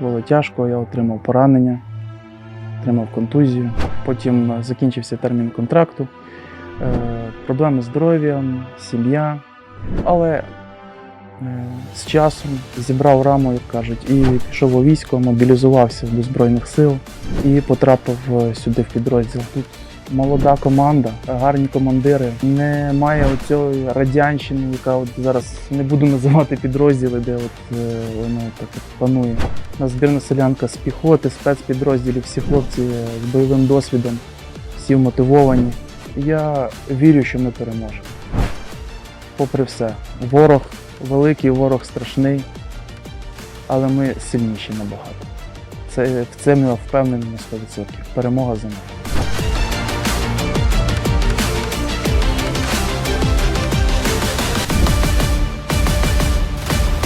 було тяжко, я отримав поранення, отримав контузію. Потім е, закінчився термін контракту, е, проблеми з здоров'ям, сім'я. Але е, з часом зібрав раму, як кажуть, і пішов у військо, мобілізувався до Збройних сил і потрапив сюди в підрозділ. Тут молода команда, гарні командири. Немає оцієї радянщини, яка от зараз не буду називати підрозділи, де от воно так от панує. У збірна селянка з піхоти, спецпідрозділів, всі хлопці з бойовим досвідом, всі мотивовані. Я вірю, що ми переможемо. Попри все, ворог великий, ворог страшний, але ми сильніші набагато. Це, в цьому я впевнений на 100%. Перемога за нами.